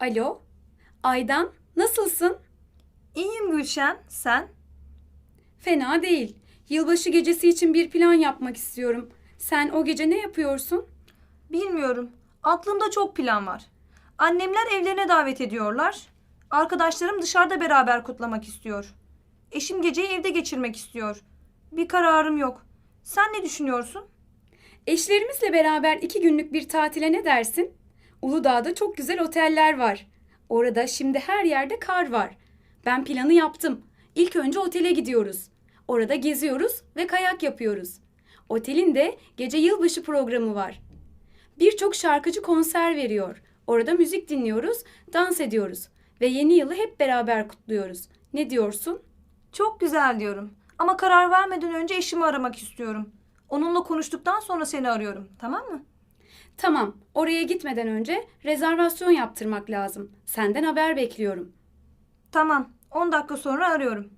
Alo, Aydan, nasılsın? İyiyim Gülşen, sen? Fena değil. Yılbaşı gecesi için bir plan yapmak istiyorum. Sen o gece ne yapıyorsun? Bilmiyorum. Aklımda çok plan var. Annemler evlerine davet ediyorlar. Arkadaşlarım dışarıda beraber kutlamak istiyor. Eşim geceyi evde geçirmek istiyor. Bir kararım yok. Sen ne düşünüyorsun? Eşlerimizle beraber iki günlük bir tatile ne dersin? Uludağ'da çok güzel oteller var. Orada şimdi her yerde kar var. Ben planı yaptım. İlk önce otele gidiyoruz. Orada geziyoruz ve kayak yapıyoruz. Otelin de gece yılbaşı programı var. Birçok şarkıcı konser veriyor. Orada müzik dinliyoruz, dans ediyoruz ve yeni yılı hep beraber kutluyoruz. Ne diyorsun? Çok güzel diyorum. Ama karar vermeden önce eşimi aramak istiyorum. Onunla konuştuktan sonra seni arıyorum. Tamam mı? Tamam, oraya gitmeden önce rezervasyon yaptırmak lazım. Senden haber bekliyorum. Tamam. 10 dakika sonra arıyorum.